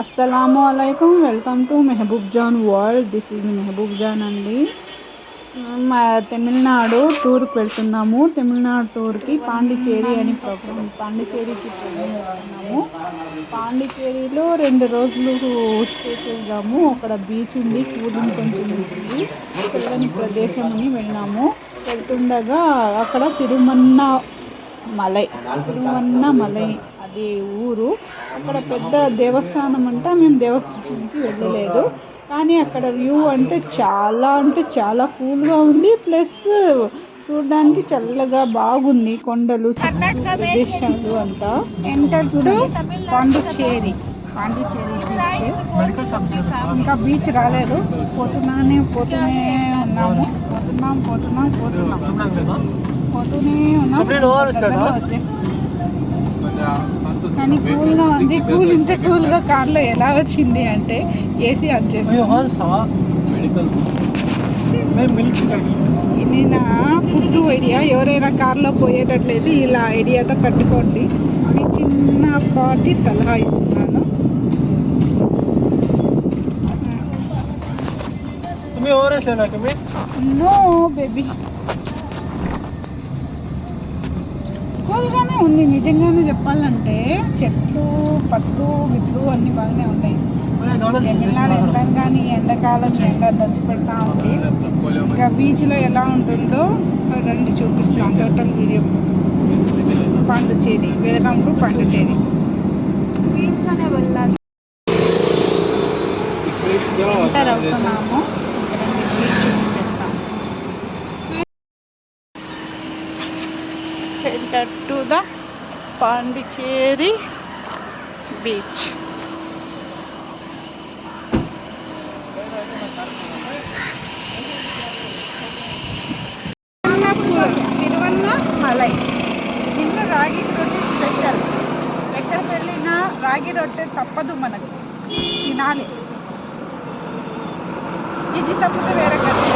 అస్సలాము అలైకుం welcome to Mehboob Jan world this is Mehboob Jan అండి మా తమిళనాడు టూర్కి వెళ్తున్నాము. తమిళనాడు టూర్కి పాండిచేరి అని ప్రోగ్రామ్ పాండిచేరికి ప్రోగ్రామ్ వేస్తున్నాము పాండిచేరిలో రెండు రోజులు స్టే చేద్దాము అక్కడ బీచ్ ఉంది కూలింగ్ కొంచెం ఉంటుంది చల్లని ప్రదేశం అని వెళ్ళాము. వెళ్తుండగా అక్కడ తిరుమన్న మలై తిరుమన్న మలై అది ఊరు. అక్కడ పెద్ద దేవస్థానం అంట మేము దేవస్థానానికి వెళ్ళలేదు. కానీ అక్కడ వ్యూ అంటే చాలా అంటే చాలా కూల్గా ఉంది. ప్లస్ చూడడానికి చల్లగా బాగుంది కొండలు ప్రదేశాలు అంతా. ఎంటర్ చూడు పాండిచ్చేరి పాండిచ్చేరి బీచ్ ఇంకా బీచ్ రాలేదు. పోతున్నానే పోతూనే ఉన్నాము. పోతున్నాం పోతున్నాం పోతున్నాం. పోతూనే ఉన్నాం వచ్చేస్తుంది కానీ కూల్గా ఉంది. కూల్ ఇంత కూల్గా కార్లో ఎలా వచ్చింది అంటే ఏసీ ఆన్ చేసి నేను పుట్టు ఐడియా ఎవరైనా కార్లో పోయేటట్లయితే ఇలా ఐడియాతో కట్టుకోండి మీ చిన్న పాటి సలహా ఇస్తున్నాను. No baby. కూల్గానే ఉంది. నిజంగానే చెప్పాలంటే చెట్లు పట్లు గిట్లు అన్ని బాగానే ఉన్నాయి. తమిళనాడు ఎండాను కానీ ఎండాకాలం ఎండ దంచి పెడతా ఉంది. ఇంకా బీచ్లో ఎలా ఉంటుందో రండి చూపిస్తాం. Total video. Pondicherry welcome to Pondicherry బీచ్లోనే వెళ్ళాలి. ఎంటర్ అవుతున్నాము రండి బీచ్ చూపిస్తాం enter to the Pondicherry beach. Tiruvannamalai. నిన్న రాగి రొట్టె స్పెషల్. ఎక్కడికి వెళ్ళినా రాగి రొట్టె తప్పదు మనకు. తినాలి. ఇది తప్పితే వేరే కదా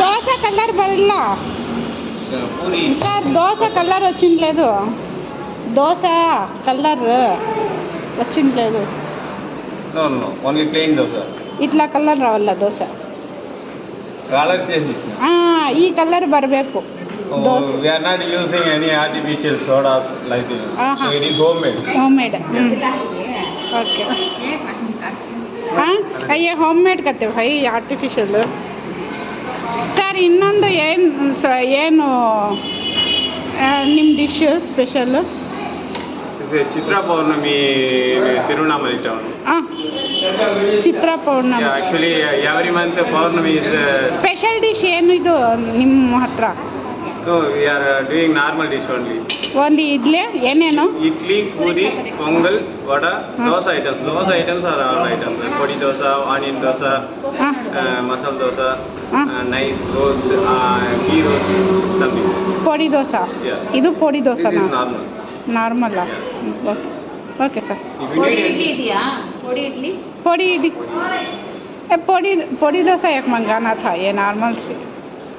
దోశ కలర్ బడిలా సార్ దోశ కలర్ వచ్చింది లేదు దోశ కలర్ వచ్చింది లేదు ఇట్లా ಕಲರ್ ರವಲ್ಲ ದೋಸೆ ಕಲರ್ ಚೇಂಜ್ ಹಾ ಈ ಕಲರ್ ಬರಬೇಕು we are not using any artificial sodas like it is home made home made okay ಹಾಂ? ಅಯ್ಯ ಹೋಮ್ ಮೇಡ್ ಕತ್ತೆ ಹೈ ಆರ್ಟಿಫಿಷಿಯಲ್ ಸರ್ ಇನ್ನೊಂದು ಏನು ಸ ಏನು ನಿಮ್ಮ dish special Chitra Pournami Tiruvannamalai town Chitra Pournami. Actually every month Pournami is special dish ಏನು ಇದು ನಿಮ್ಮ ಹತ್ರ? No, we are uh, doing normal dish only. ಒಂದು ಇಡ್ಲಿ ಏನೇನು Idli, puri, pongal, vada, Hmm. those items. Those items are all items. Podi dosa, onion dosa, ಹಾಂ uh, masala dosa, Hmm. uh, nice roast, uh, ghee roast, something. Podi dosa Yeah. ಇದು podi This is ದೋಸೆನಾ normal. ನಾರ್ಮಲ್ಲ okay okay sir If you podi idli need ಇದೆಯಾ ಪೊಡಿ ಇಡ್ಲಿ ಪೊಡಿ ಇಡಿ ಏ, ಪೊಡಿ ಪೊಡಿ ದೋಸೆ ಯಾಕೆ ಮಂಗಾನಾಥ ಏ normal C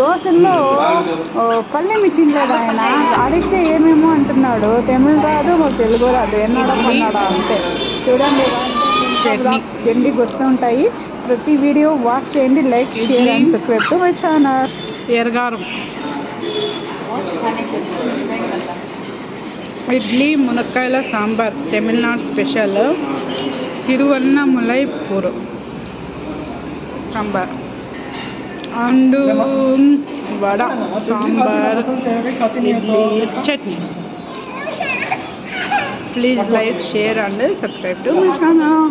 దోశల్లో పల్లెం ఇచ్చింది ఆయన? అడిగితే ఏమేమో అంటున్నాడు. తమిళ రాదు మాకు తెలుగు రాదు. ఎన్నడో కొన్నాడా అంతే. చూడండి. వస్తూ ఉంటాయి ప్రతి వీడియో వాచ్ చేయండి like share and subscribe to my channel. ఎరగారం idli మునక్కాయల sambar. Tamil Nadu special. తిరువన్నములైపూర్. Sambar. And vada sambar idli chutney. Please like share and subscribe to my channel